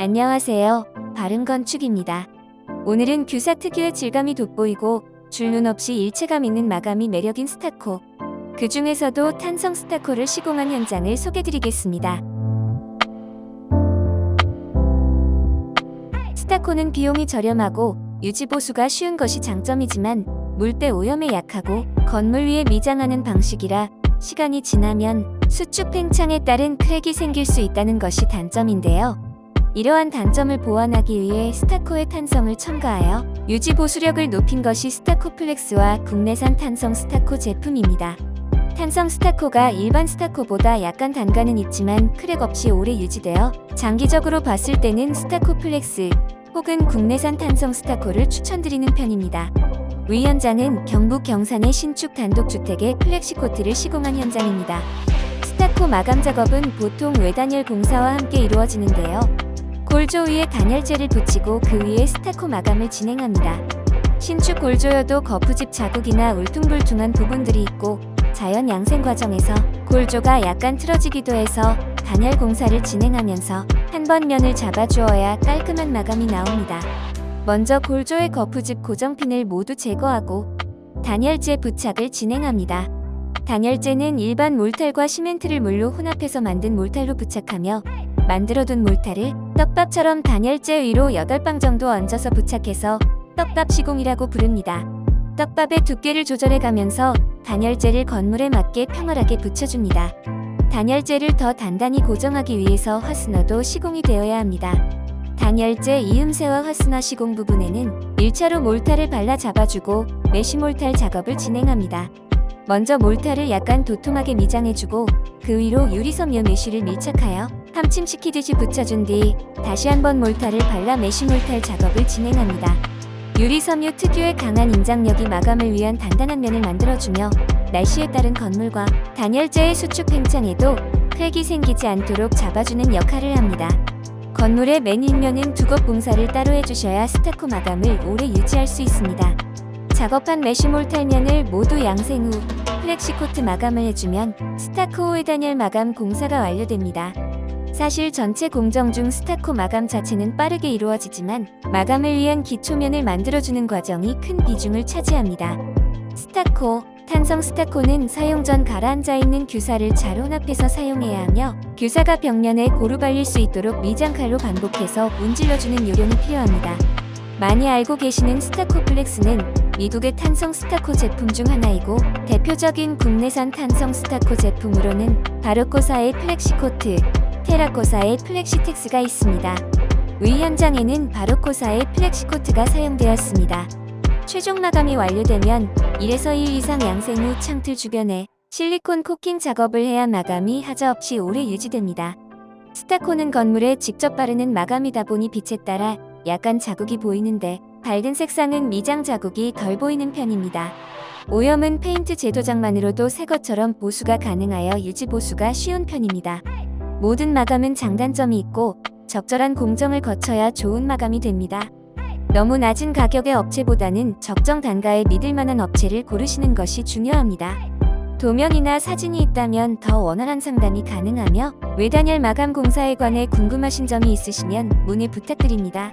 안녕하세요. 바른건축입니다. 오늘은 규사 특유의 질감이 돋보이고 줄눈 없이 일체감 있는 마감이 매력인 스타코. 그 중에서도 탄성 스타코를 시공한 현장을 소개드리겠습니다. 스타코는 비용이 저렴하고 유지 보수가 쉬운 것이 장점이지만 물때 오염에 약하고 건물 위에 미장하는 방식이라 시간이 지나면 수축 팽창에 따른 크랙이 생길 수 있다는 것이 단점인데요. 이러한 단점을 보완하기 위해 스타코의 탄성을 첨가하여 유지 보수력을 높인 것이 스타코 플렉스와 국내산 탄성 스타코 제품입니다. 탄성 스타코가 일반 스타코보다 약간 단가는 있지만 크랙 없이 오래 유지되어 장기적으로 봤을 때는 스타코 플렉스 혹은 국내산 탄성 스타코를 추천드리는 편입니다. 위 현장은 경북 경산의 신축 단독주택에 플렉시코트를 시공한 현장입니다. 스타코 마감 작업은 보통 외단열 공사와 함께 이루어지는데요. 골조 위에 단열재를 붙이고 그 위에 스타코 마감을 진행합니다. 신축 골조여도 거푸집 자국이나 울퉁불퉁한 부분들이 있고 자연 양생 과정에서 골조가 약간 틀어지기도 해서 단열 공사를 진행하면서 한 번 면을 잡아주어야 깔끔한 마감이 나옵니다. 먼저 골조의 거푸집 고정핀을 모두 제거하고 단열재 부착을 진행합니다. 단열재는 일반 몰탈과 시멘트를 물로 혼합해서 만든 몰탈로 부착하며 만들어둔 몰탈을 떡밥처럼 단열재 위로 8방 정도 얹어서 부착해서 떡밥 시공이라고 부릅니다. 떡밥의 두께를 조절해 가면서 단열재를 건물에 맞게 평활하게 붙여줍니다. 단열재를 더 단단히 고정하기 위해서 화스너도 시공이 되어야 합니다. 단열재 이음새와 화스너 시공 부분에는 1차로 몰타를 발라 잡아주고 메쉬 몰탈 작업을 진행합니다. 먼저 몰타를 약간 도톰하게 미장해주고 그 위로 유리섬유 메쉬를 밀착하여 함침시키듯이 붙여준 뒤 다시 한번 몰타를 발라 메쉬 몰탈 작업을 진행합니다. 유리섬유 특유의 강한 인장력이 마감을 위한 단단한 면을 만들어주며 날씨에 따른 건물과 단열재의 수축 팽창에도 크랙이 생기지 않도록 잡아주는 역할을 합니다. 건물의 맨 윗면은 두껍 봉사를 따로 해주셔야 스타코 마감을 오래 유지할 수 있습니다. 작업한 메쉬몰탈면을 모두 양생 후 플렉시코트 마감을 해주면 스타코 의 단열 마감 공사가 완료됩니다. 사실 전체 공정 중 스타코 마감 자체는 빠르게 이루어지지만 마감을 위한 기초면을 만들어주는 과정이 큰 비중을 차지합니다. 스타코, 탄성 스타코는 사용 전 가라앉아 있는 규사를 잘 혼합해서 사용해야 하며 규사가 벽면에 고루 발릴 수 있도록 미장칼로 반복해서 문질러주는 요령이 필요합니다. 많이 알고 계시는 스타코 플렉스는 미국의 탄성 스타코 제품 중 하나이고 대표적인 국내산 탄성 스타코 제품으로는 바로코사의 플렉시코트, 테라코사의 플렉시텍스가 있습니다. 위 현장에는 바로코사의 플렉시코트가 사용되었습니다. 최종 마감이 완료되면 1에서 1 이상 양생 후 창틀 주변에 실리콘 코킹 작업을 해야 마감이 하자 없이 오래 유지됩니다. 스타코는 건물에 직접 바르는 마감이다 보니 빛에 따라 약간 자국이 보이는데 밝은 색상은 미장 자국이 덜 보이는 편입니다. 오염은 페인트 제도장만으로도 새 것처럼 보수가 가능하여 유지 보수가 쉬운 편입니다. 모든 마감은 장단점이 있고 적절한 공정을 거쳐야 좋은 마감이 됩니다. 너무 낮은 가격의 업체보다는 적정 단가에 믿을 만한 업체를 고르시는 것이 중요합니다. 도면이나 사진이 있다면 더 원활한 상담이 가능하며 외단열 마감 공사에 관해 궁금하신 점이 있으시면 문의 부탁드립니다.